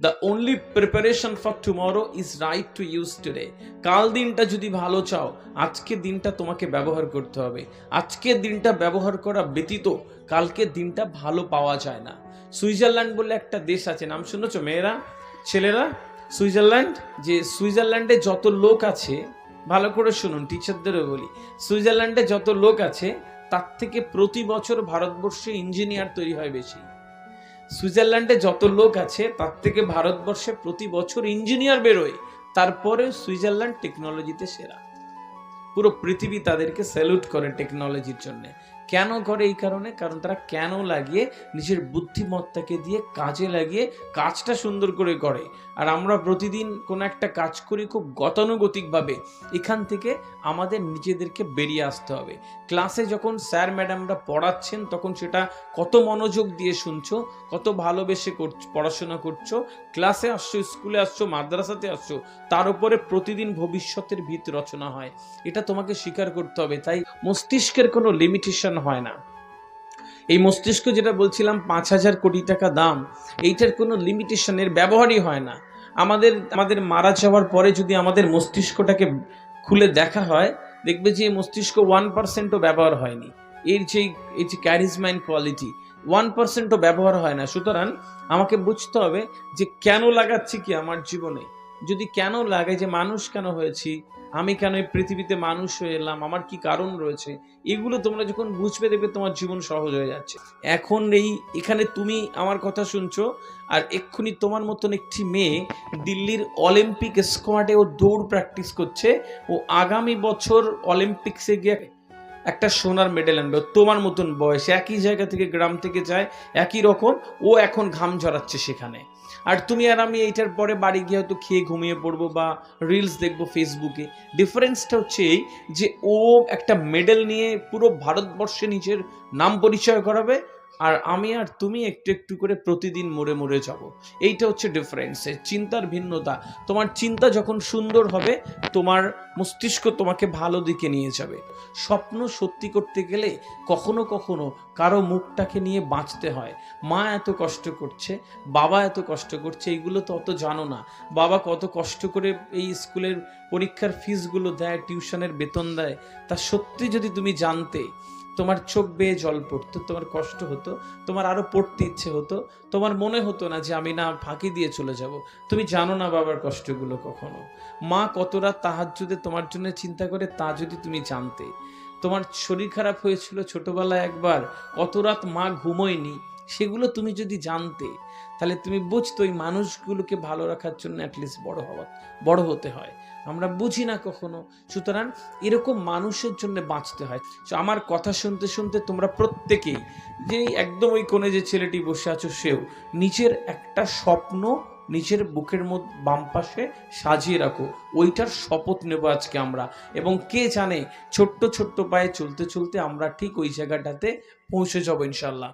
The only preparation for tomorrow is right to use today কাল দিনটা যদি ভালো চাও আজকের দিনটা তোমাকে ব্যবহার করতে হবে। আজকের দিনটা ব্যবহার করা ব্যতীত কালকের দিনটা ভালো পাওয়া যায় না। সুইজারল্যান্ড বলে একটা দেশ আছে, নাম শুনেছো মেয়েরা, ছেলেরা? সুইজারল্যান্ড? যে সুইজারল্যান্ডে যত লোক আছে, ভালো করে শুনুন টিচারদেরও বলি। সুইজারল্যান্ডে যত লোক আছে, তার থেকে প্রতি বছর ভারতবর্ষে ইঞ্জিনিয়ার তৈরি হয় বেশি। সুইজারল্যান্ডে যত লোক আছে, তার থেকে ভারতবর্ষে প্রতি বছর ইঞ্জিনিয়ার বেরোয়। তারপরে সুইজারল্যান্ড টেকনোলজিতে সেরা। পুরো পৃথিবী তাদেরকে স্যালুট করে টেকনোলজির জন্য। কেন করে এই কারণে? কারণ তারা কেন লাগিয়ে নিজের বুদ্ধিমত্তাকে দিয়ে কাজে লাগিয়ে কাজটা সুন্দর করে করে। আর আমরা প্রতিদিন কোনো একটা কাজ করি খুব গতানুগতিকভাবে। এখান থেকে আমাদের নিজেদেরকে বেরিয়ে আসতে হবে। ক্লাসে যখন স্যার, ম্যাডামরা পড়াচ্ছেন, তখন সেটা কত মনোযোগ দিয়ে শুনছো, কত ভালোবেসে করছ, পড়াশোনা করছ, ক্লাসে আসছো, স্কুলে আসছো, মাদ্রাসাতে আসছো, তার উপরে প্রতিদিন ভবিষ্যতের ভিত রচনা হয়। এটা তোমাকে স্বীকার করতে হবে। তাই মস্তিষ্কের কোনো লিমিটেশন হয় না। এই মস্তিষ্ক যেটা বলছিলাম, পাঁচ হাজার কোটি টাকা দাম, এইটার কোনো লিমিটেশনের ব্যবহারই হয় না। আমাদের আমাদের মারা যাওয়ার পরে যদি আমাদের মস্তিষ্কটাকে খুলে দেখা হয়, দেখবে যে মস্তিষ্ক ওয়ান পার্সেন্টও ব্যবহার হয়নি। এর যে, এই যে ক্যারিজমাইন কোয়ালিটি ওয়ান পার্সেন্টও ব্যবহার হয় না। সুতরাং আমাকে বুঝতে হবে যে কেন লাগাচ্ছি কি আমার জীবনে? যদি কেন লাগে যে মানুষ কেন হয়েছি? আমি কেন এই পৃথিবীতে মানুষ হয়ে এলাম? আমার কি কারণ রয়েছে? এগুলো তোমরা যখন বুঝবে দেখবে তোমার জীবন সহজ হয়ে যাচ্ছে। এখন এই, এখানে তুমি আমার কথা শুনছো, আর এক্ষুনি তোমার মতন একটি মেয়ে দিল্লির অলিম্পিক স্কোয়াডে ও দৌড় প্র্যাকটিস করছে ও আগামী বছর অলিম্পিক্সে গিয়ে একটা সোনার মেডেল আনবে। তোমার মতন বয়স, একই জায়গা থেকে, গ্রাম থেকে যায়, একই রকম, ও এখন ঘাম ঝরাচ্ছে সেখানে। আর তুমি আর আমি এইটার পরে বাড়ি গিয়ে হয়তো খেয়ে ঘুমিয়ে পড়ব বা রিলস দেখব ফেসবুকে ডিফারেন্সটা হচ্ছে এই যে ও একটা মেডেল নিয়ে পুরো ভারতবর্ষে নিজের নাম পরিচয় করাবে আর আমি আর তুমি একটু একটু করে প্রতিদিন মরে মরে যাব। এইটা হচ্ছে ডিফারেন্স চিন্তার ভিন্নতা। তোমার চিন্তা যখন সুন্দর হবে, তোমার মস্তিষ্ক তোমাকে ভালো দিকে নিয়ে যাবে। স্বপ্ন সত্যি করতে গেলে কখনো কখনো কারও মুখটাকে নিয়ে বাঁচতে হয়। মা এত কষ্ট করছে, বাবা এত কষ্ট করছে, এইগুলো তো অত জানো না। বাবা কত কষ্ট করে এই স্কুলের পরীক্ষার ফিসগুলো দেয় টিউশনের বেতন দেয়। তা সত্যি যদি তুমি জানতে তোমার চোখ বেয়ে জল পড়তো, তোমার কষ্ট হতো, তোমার আরও পড়তে ইচ্ছে হতো, তোমার মনে হতো না যে আমি না ফাঁকি দিয়ে চলে যাব। তুমি জানো না বাবার কষ্টগুলো কখনো। মা কত রাত যদি তোমার জন্য চিন্তা করে তা যদি তুমি জানতে। তোমার শরীর খারাপ হয়েছিল ছোটবেলায় একবার কত রাত মা ঘুমোয়নি সেগুলো তুমি যদি জানতে তাহলে তুমি বুঝতো ওই মানুষগুলোকে ভালো রাখার জন্য অ্যাটলিস্ট বড় হওয়া বড় হতে হয়। আমরা বুঝি না কখনো। সুতরাং এরকম মানুষের জন্য বাঁচতে হয়। So, আমার কথা শুনতে শুনতে তোমরা প্রত্যেকেই যে একদম ওই কোণে যে ছেলেটি বসে আছো সেও নিজের একটা স্বপ্ন নিজের বুকের মধ্যে বাম পাশে সাজিয়ে রাখো। ওইটার শপথ নেব আজকে আমরা। এবং কে জানে ছোট্ট ছোট্ট পায়ে চলতে চলতে আমরা ঠিক ওই জায়গাটাতে পৌঁছে যাব ইনশাল্লাহ